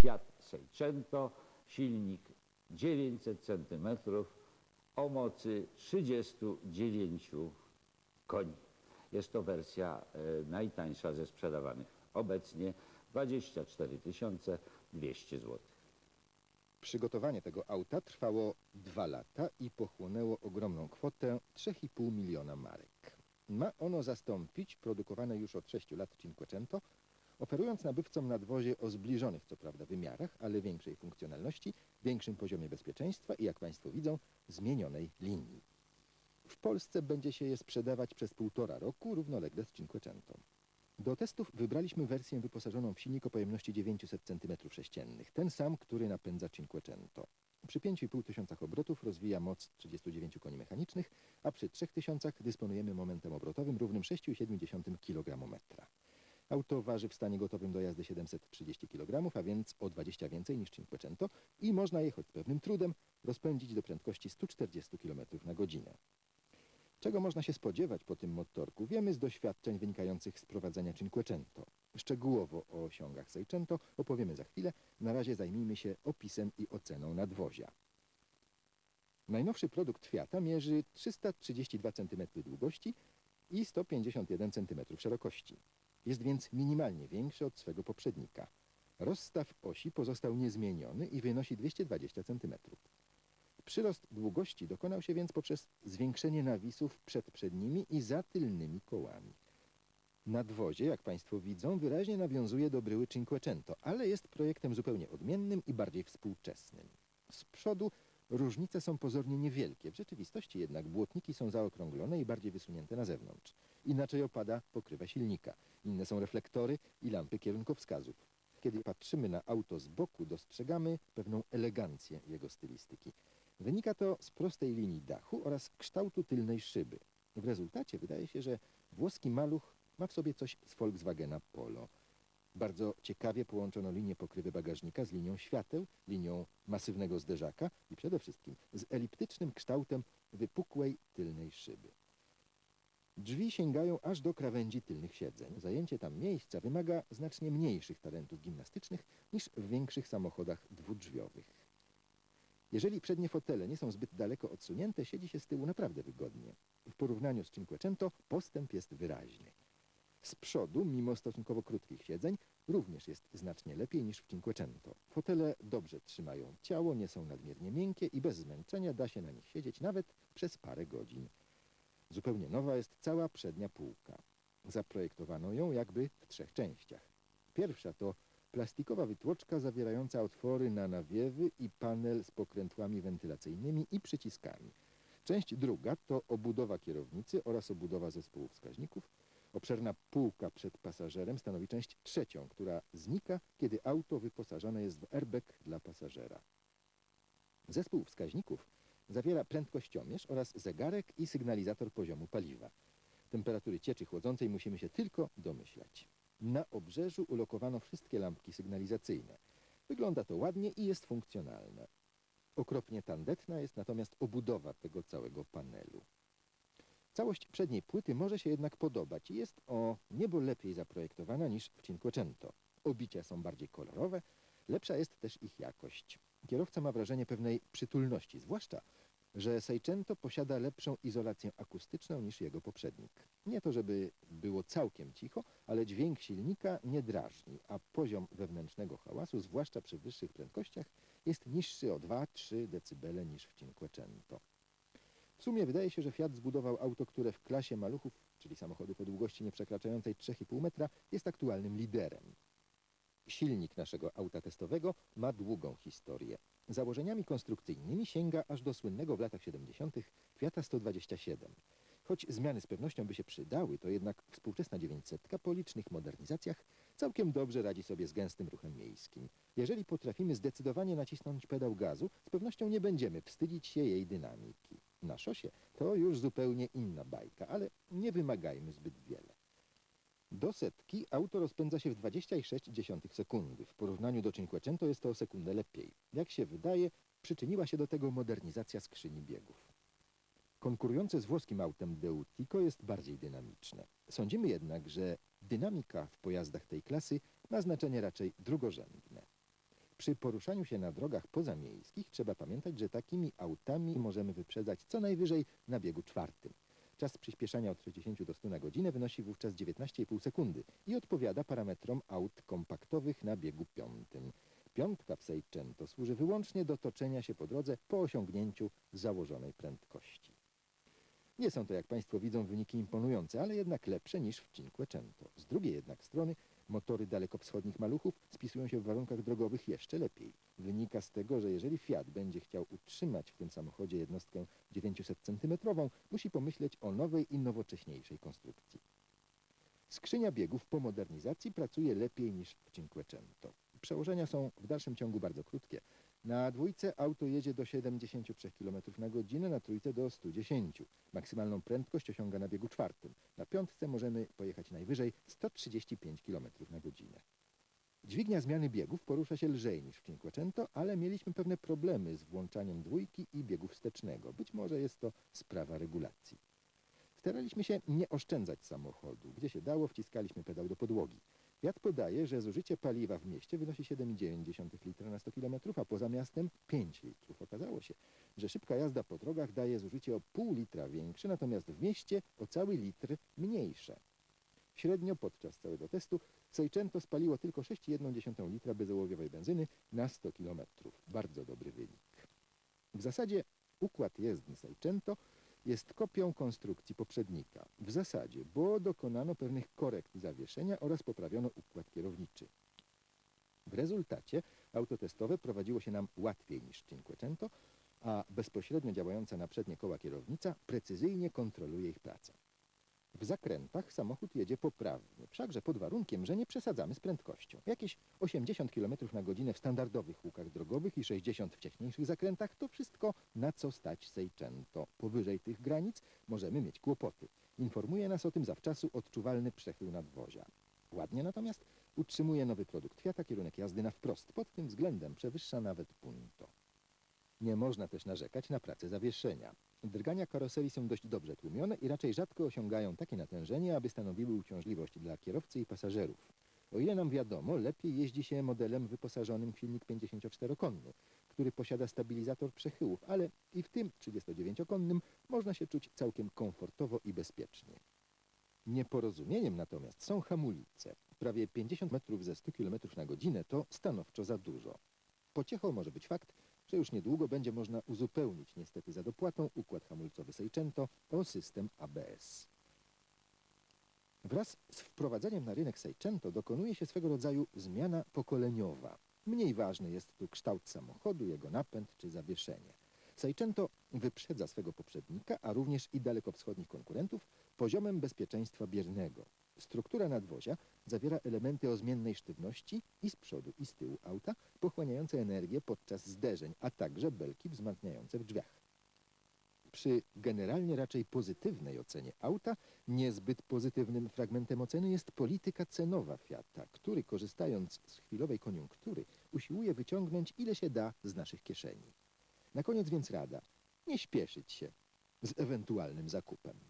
Fiat Seicento, silnik 900 cm o mocy 39 koni. Jest to wersja e, najtańsza ze sprzedawanych obecnie 24 200 zł. Przygotowanie tego auta trwało dwa lata i pochłonęło ogromną kwotę 3,5 miliona marek. Ma ono zastąpić produkowane już od 6 lat Cinquecento, oferując nabywcom nadwozie o zbliżonych co prawda wymiarach, ale większej funkcjonalności, większym poziomie bezpieczeństwa i jak Państwo widzą, zmienionej linii. W Polsce będzie się je sprzedawać przez półtora roku równolegle z Cinquecento. Do testów wybraliśmy wersję wyposażoną w silnik o pojemności 900 cm3, ten sam, który napędza Cinquecento. Przy 5,5 tysiącach obrotów rozwija moc 39 koni mechanicznych, a przy 3000 dysponujemy momentem obrotowym równym 6,7 kg. Auto waży w stanie gotowym do jazdy 730 kg, a więc o 20 więcej niż Cinquecento i można je choć z pewnym trudem rozpędzić do prędkości 140 km na godzinę. Czego można się spodziewać po tym motorku, wiemy z doświadczeń wynikających z prowadzenia Cinquecento. Szczegółowo o osiągach Seicento opowiemy za chwilę. Na razie zajmijmy się opisem i oceną nadwozia. Najnowszy produkt Fiata mierzy 332 cm długości i 151 cm szerokości. Jest więc minimalnie większy od swego poprzednika. Rozstaw osi pozostał niezmieniony i wynosi 220 cm. Przyrost długości dokonał się więc poprzez zwiększenie nawisów przed przednimi i za tylnymi kołami. Nadwozie, jak Państwo widzą, wyraźnie nawiązuje do bryły Cinquecento, ale jest projektem zupełnie odmiennym i bardziej współczesnym. Z przodu różnice są pozornie niewielkie, w rzeczywistości jednak błotniki są zaokrąglone i bardziej wysunięte na zewnątrz. Inaczej opada pokrywa silnika, inne są reflektory i lampy kierunkowskazów. Kiedy patrzymy na auto z boku, dostrzegamy pewną elegancję jego stylistyki. Wynika to z prostej linii dachu oraz kształtu tylnej szyby. W rezultacie wydaje się, że włoski maluch ma w sobie coś z Volkswagena Polo. Bardzo ciekawie połączono linię pokrywy bagażnika z linią świateł, linią masywnego zderzaka i przede wszystkim z eliptycznym kształtem wypukłej tylnej szyby. Drzwi sięgają aż do krawędzi tylnych siedzeń. Zajęcie tam miejsca wymaga znacznie mniejszych talentów gimnastycznych niż w większych samochodach dwudrzwiowych. Jeżeli przednie fotele nie są zbyt daleko odsunięte, siedzi się z tyłu naprawdę wygodnie. W porównaniu z Cinquecento postęp jest wyraźny. Z przodu, mimo stosunkowo krótkich siedzeń, również jest znacznie lepiej niż w Cinquecento. Fotele dobrze trzymają ciało, nie są nadmiernie miękkie i bez zmęczenia da się na nich siedzieć nawet przez parę godzin. Zupełnie nowa jest cała przednia półka. Zaprojektowano ją jakby w trzech częściach. Pierwsza to plastikowa wytłoczka zawierająca otwory na nawiewy i panel z pokrętłami wentylacyjnymi i przyciskami. Część druga to obudowa kierownicy oraz obudowa zespołu wskaźników. Obszerna półka przed pasażerem stanowi część trzecią, która znika, kiedy auto wyposażone jest w airbag dla pasażera. Zespół wskaźników zawiera prędkościomierz oraz zegarek i sygnalizator poziomu paliwa. Temperatury cieczy chłodzącej musimy się tylko domyślać. Na obrzeżu ulokowano wszystkie lampki sygnalizacyjne. Wygląda to ładnie i jest funkcjonalne. Okropnie tandetna jest natomiast obudowa tego całego panelu. Całość przedniej płyty może się jednak podobać i jest o niebo lepiej zaprojektowana niż w Cinquecento. Obicia są bardziej kolorowe, lepsza jest też ich jakość. Kierowca ma wrażenie pewnej przytulności, zwłaszcza, że Seicento posiada lepszą izolację akustyczną niż jego poprzednik. Nie to, żeby było całkiem cicho, ale dźwięk silnika nie drażni, a poziom wewnętrznego hałasu, zwłaszcza przy wyższych prędkościach, jest niższy o 2-3 dB niż w Cinquecento. W sumie wydaje się, że Fiat zbudował auto, które w klasie maluchów, czyli samochodów o długości nie przekraczającej 3,5 metra, jest aktualnym liderem. Silnik naszego auta testowego ma długą historię. Założeniami konstrukcyjnymi sięga aż do słynnego w latach 70. Fiata 127. Choć zmiany z pewnością by się przydały, to jednak współczesna 900 po licznych modernizacjach całkiem dobrze radzi sobie z gęstym ruchem miejskim. Jeżeli potrafimy zdecydowanie nacisnąć pedał gazu, z pewnością nie będziemy wstydzić się jej dynamiki. Na szosie to już zupełnie inna bajka, ale nie wymagajmy zbyt wiele. Do setki auto rozpędza się w 26 sekundy. W porównaniu do Cinquecento jest to o sekundę lepiej. Jak się wydaje, przyczyniła się do tego modernizacja skrzyni biegów. Konkurujące z włoskim autem Deutico jest bardziej dynamiczne. Sądzimy jednak, że dynamika w pojazdach tej klasy ma znaczenie raczej drugorzędne. Przy poruszaniu się na drogach pozamiejskich trzeba pamiętać, że takimi autami możemy wyprzedzać co najwyżej na biegu czwartym. Czas przyspieszania od 60 do 100 na godzinę wynosi wówczas 19,5 sekundy i odpowiada parametrom aut kompaktowych na biegu piątym. Piątka w Seicento służy wyłącznie do toczenia się po drodze po osiągnięciu założonej prędkości. Nie są to, jak Państwo widzą, wyniki imponujące, ale jednak lepsze niż w Cinquecento. Z drugiej jednak strony motory dalekowschodnich maluchów spisują się w warunkach drogowych jeszcze lepiej. Wynika z tego, że jeżeli Fiat będzie chciał utrzymać w tym samochodzie jednostkę 900 cm, musi pomyśleć o nowej i nowocześniejszej konstrukcji. Skrzynia biegów po modernizacji pracuje lepiej niż w Cinquecento. Przełożenia są w dalszym ciągu bardzo krótkie. Na dwójce auto jedzie do 73 km na godzinę, na trójce do 110. Maksymalną prędkość osiąga na biegu czwartym. Na piątce możemy pojechać najwyżej 135 km na godzinę. Dźwignia zmiany biegów porusza się lżej niż w Cinquecento, ale mieliśmy pewne problemy z włączaniem dwójki i biegu wstecznego. Być może jest to sprawa regulacji. Staraliśmy się nie oszczędzać samochodu. Gdzie się dało, wciskaliśmy pedał do podłogi. Fiat podaje, że zużycie paliwa w mieście wynosi 7,9 litra na 100 km, a poza miastem 5 litrów. Okazało się, że szybka jazda po drogach daje zużycie o pół litra większe, natomiast w mieście o cały litr mniejsze. Średnio podczas całego testu Seicento spaliło tylko 6,1 litra bezołowiowej benzyny na 100 km. Bardzo dobry wynik. W zasadzie układ jezdny Seicento jest kopią konstrukcji poprzednika. W zasadzie, bo dokonano pewnych korekt zawieszenia oraz poprawiono układ kierowniczy. W rezultacie auto testowe prowadziło się nam łatwiej niż Cinquecento, a bezpośrednio działająca na przednie koła kierownica precyzyjnie kontroluje ich pracę. W zakrętach samochód jedzie poprawnie, wszakże pod warunkiem, że nie przesadzamy z prędkością. Jakieś 80 km na godzinę w standardowych łukach drogowych i 60 w wcześniejszych zakrętach to wszystko, na co stać Seicento. Powyżej tych granic możemy mieć kłopoty. Informuje nas o tym zawczasu odczuwalny przechył nadwozia. Ładnie natomiast utrzymuje nowy produkt Fiata kierunek jazdy na wprost. Pod tym względem przewyższa nawet Punto. Nie można też narzekać na pracę zawieszenia. Drgania karoserii są dość dobrze tłumione i raczej rzadko osiągają takie natężenie, aby stanowiły uciążliwość dla kierowcy i pasażerów. O ile nam wiadomo, lepiej jeździ się modelem wyposażonym w silnik 54-konny, który posiada stabilizator przechyłów, ale i w tym 39-konnym można się czuć całkiem komfortowo i bezpiecznie. Nieporozumieniem natomiast są hamulce. Prawie 50 metrów ze 100 km na godzinę to stanowczo za dużo. Pociechą może być fakt, że już niedługo będzie można uzupełnić niestety za dopłatą układ hamulcowy Seicento o system ABS. Wraz z wprowadzeniem na rynek Seicento dokonuje się swego rodzaju zmiana pokoleniowa. Mniej ważny jest tu kształt samochodu, jego napęd czy zawieszenie. Seicento wyprzedza swego poprzednika, a również i dalekowschodnich konkurentów poziomem bezpieczeństwa biernego. Struktura nadwozia zawiera elementy o zmiennej sztywności i z przodu i z tyłu auta, pochłaniające energię podczas zderzeń, a także belki wzmacniające w drzwiach. Przy generalnie raczej pozytywnej ocenie auta, niezbyt pozytywnym fragmentem oceny jest polityka cenowa Fiata, który korzystając z chwilowej koniunktury usiłuje wyciągnąć ile się da z naszych kieszeni. Na koniec więc rada, nie śpieszyć się z ewentualnym zakupem.